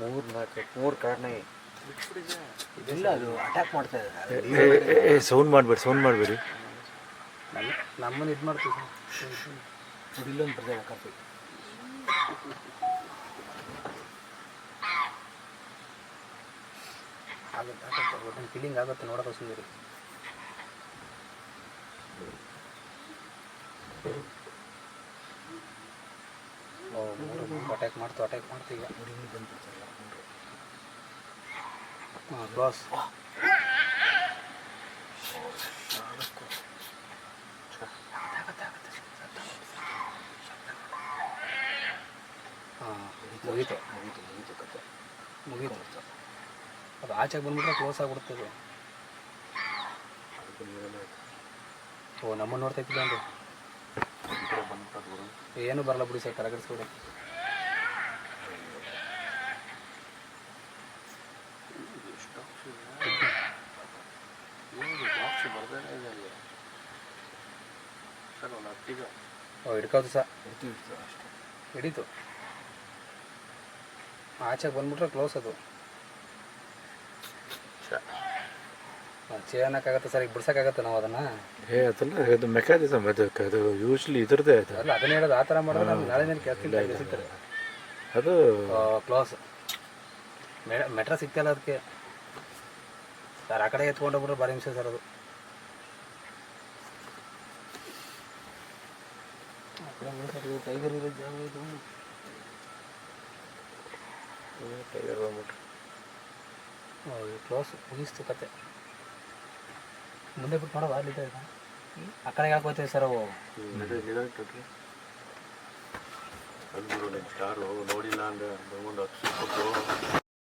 ಮೂರು ನಾಲ್ಕು ಮೂರು ಕಾರ್ಡ್ನಾಗೆ ಇಲ್ಲ ಅದು ಅಟ್ಯಾಕ್ ಮಾಡ್ತಾ ಇದೆ ಏ ಸೌಂಡ್ ಮಾಡಬೇಡಿ ಸೌಂಡ್ ಮಾಡಬೇಡಿ. ನಮ್ಮ ನಮ್ಮನ್ನು ಇದು ಮಾಡ್ತೀವಿ ಇಲ್ಲೊಂದು ಬರ್ತಾರೆ ಕಾಫಿ ಆಗುತ್ತೆ ಆಗುತ್ತೆ ಒಟ್ಟೊಂದು ಫೀಲಿಂಗ್ ಆಗುತ್ತೆ ನೋಡೋಕೆ ಸುಂದರಿ ಅಟ್ಯಾಕ್ ಮಾಡ್ತು ಅಟ್ಯಾಕ್ ಮಾಡ್ತೀವಿ ಹಾಂ ಕ್ಲಾಸ್ ಹಾಂ ಮುಗೀತು. ಮುಗೀತು. ಮುಗೀತು ಕತೆ ಮುಗೀತು ಅದು ಆಚೆಗೆ ಬಂದ್ಬಿಟ್ರೆ ಕ್ಲೋಸ್ ಆಗ್ಬಿಡ್ತದೆ. ಓ, ನಮ್ಮನ್ನು ನೋಡ್ತಾ ಇದ್ದಿಲ್ಲ ಅಂದ್ರೆ? ಏನು ಬರಲ್ಲ ಬಿಡಿ ಸರ್ ಕರಗಡಿಸ್ಬಿಡಿ ಓ ಹಿಡ್ಕೋದು ಸರ್. ಹಿಡೀತು. ಆಚೆಗೆ ಬಂದ್ಬಿಟ್ರೆ ಕ್ಲೋಸ್ ಅದು. ಚೇ ಸರಿ? ಸರ್ ಈಗ ಬಿಡ್ಸೋಕ್ಕಾಗತ್ತೆ ನಾವು ಅದನ್ನು? ಏ ಅದಲ್ಲ ಅದು ಮೆಕ್ಯಾನಿಸಮ್ ಅದಕ್ಕೆ ಅದು ಯೂಶ್ವಲಿ ಇದ್ರದ್ದೇ ಅದು. ಅಲ್ಲ ಅದನ್ನ ಹೇಳೋದು ಆ ಥರ ಮಾಡಿದ್ರೆ ನಮ್ಗೆ ನಾಳೆ ದಿನ ಕೆಲಸ ಸಿಗ್ತಾರೆ ಅದು ಕ್ಲೋಸ್ ಮೆಟ್ರ ಸಿಗ್ತಲ್ಲ ಅದಕ್ಕೆ. ಸರ್ ಆ ಕಡೆ ಎತ್ಕೊಂಡೋಗ್ಬಿಟ್ರೆ ಭಾರಿ ಹಿಂಸೆ ಸರ್ ಅದು. ಟೈಗರ್ ಇರೋ ಜಾಗ ಇದು. ಟೈಗರ್ ಬಂದ್ಬಿಟ್ಟು ಕ್ಲೋಸ್ ಮುಗಿಸ್ತು ಕತೆ. ಮುಂದೆ ಬಿಟ್ಟು ಇದೆ ಇದು. ಆ ಕಡೆಗೆ ಹಾಕೋತೀವಿ ಸರ್ ಅವು? ಸ್ಟಾರು ನೋಡಿಲ್ಲ ಅಂದ್ರೆ ಹತ್ತು